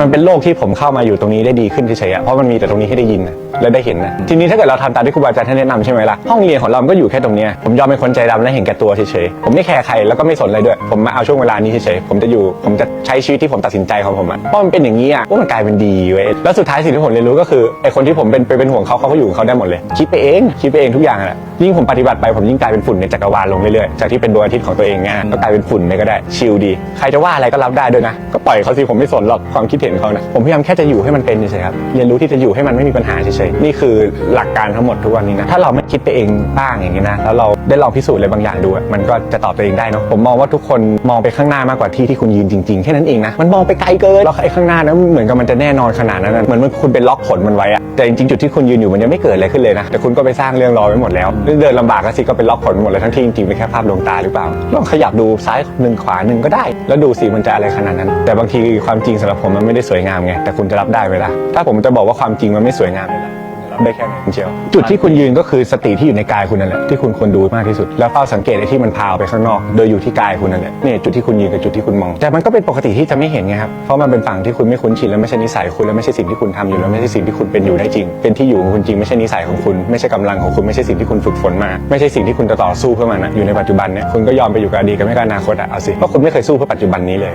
มันเป็นโลกที่ผมเข้ามาอยู่ตรงนี้ได้ดีขึ้นเฉยๆอะเพราะมันมีแต่ตรงนี้ให้ได้ยินนะและได้เห็นนะทีนี้ถ้าเกิดเราทำตามที่ครูบาอาจารย์ท่านแนะนำใช่ไหมล่ะห้องเรียนของเรามันก็อยู่แค่ตรงเนี้ยผมยอมเป็นคนใจดำและเห็นแก่ตัวเฉยๆผมไม่แคร์ใครแล้วก็ไม่สนอะไรด้วย ผมมาเอาช่วงเวลานี้เฉยๆผมจะอยู่ ผมจะใช้ชีวิตที่ผมตัดสินใจของผมอะเพราะมันเป็นอย่างนี้อะว่ามันกลายเป็นดีเว้ยแล้วสุดท้ายสิ่งที่ผมเรียนรู้ก็คือไอคนที่ผมเป็นไปเป็นห่วงเขาเขาก็อยู่ของเขาได้หมดเลยคิดไปเองคิดไปเองทุกอย่างแหละยิ่งผมปฏิบัติไปผมยิ่งกลายเป็นฝุ่นในจักรวาลลงเรื่อยๆจากที่เป็นดวงอาทิตย์ของตัวเองไงก็กลายเป็นฝุ่นไปก็ได้ชิลดี ใครจะว่าอะไรก็รับได้ด้วยนะก็ปล่อยเขาสิผมไม่สนหรอกความคิดเห็นเขานะ ผมพยายามแค่จะอยู่ให้มันเป็นเฉยครับ เรียนรู้ที่จะอยู่ให้มันไม่มีปัญหาเฉยๆ นี่คือหลักการทั้งหมดทุกวันนี้นะ ถ้าเราไม่คิดไปเองบ้างอย่างนี้นะ แล้วเราได้ลองพิสูจน์อะไรบางอย่างดู มันก็จะตอบตัวเองได้เนาะ ผมมองว่าทุกคนมองไปข้างหน้ามากกว่าที่ที่คุณยืนจริงๆ แค่นั้นเองนะ มันมองไปไกลเกิน แล้วไอ้ข้างหน้านั้นเหมือนกับมันจะแน่นอนขนาดนั้น เหมือนมันคุณเป็นล็อกผลมันไว้อะแต่จริงๆจุดที่คุณยืนอยู่มันยังไม่เกิดอะไรขึ้นเลยนะ แต่คุณก็ไปสร้างเรื่องรอไว้หมดแล้ว เดินลำบากก็สิก็เป็นล็อกผลหมดเลยทั้งที่จริงๆเป็นแค่ภาพลวงตาหรือเปล่า ลองขยับดูซ้ายหนึ่งขวาหนึ่งก็ได้ แล้วดูสิมันจะอะไรขนาดนั้น แต่บางทีความจริงสำหรับผมมันไม่ได้สวยงามไงแต่คุณจะรับได้ไหมล่ะถ้าผมจะบอกว่าความจริงมันไม่สวยงามเลยล่ะได้แค่ไหนเชียว จุดที่คุณยืนก็คือสติที่อยู่ในกายคุณนั่นแหละที่คุณควรดูมากที่สุด แล้วเฝ้าสังเกตไอ้ที่มันพาออกไปข้างนอก โดยอยู่ที่กายคุณนั่นแหละนี่จุดที่คุณยืนกับจุดที่คุณมอง แต่มันก็เป็นปกติที่จะไม่เห็นไงครับเพราะมันเป็นฝั่งที่คุณไม่คุ้นชินและไม่ใช่นิสัยคุณและไม่ใช่สิ่งที่คุณทำอยู่แล้วไม่ใช่สิ่งที่คุณเป็นอยู่ได้จริง เป็นที่อยู่ของคุณจริงไม่ใช่นิสัยของคุณ ไม่ใช่กำลังของคุณไม่ใช่สิ่งที่คุณฝึกฝนมา ไม่ใช่สิ่งที่คุณจะต่อสู้เพื่อมันนะอยู่ในปัจจุบันเนี่ยคุณก็ยอมไปอยู่กับอดีตกับไม่กับอนาคตอะเอาสิเพราะคุณไม่เคยสู้เพื่อปัจจุบันนี้เลย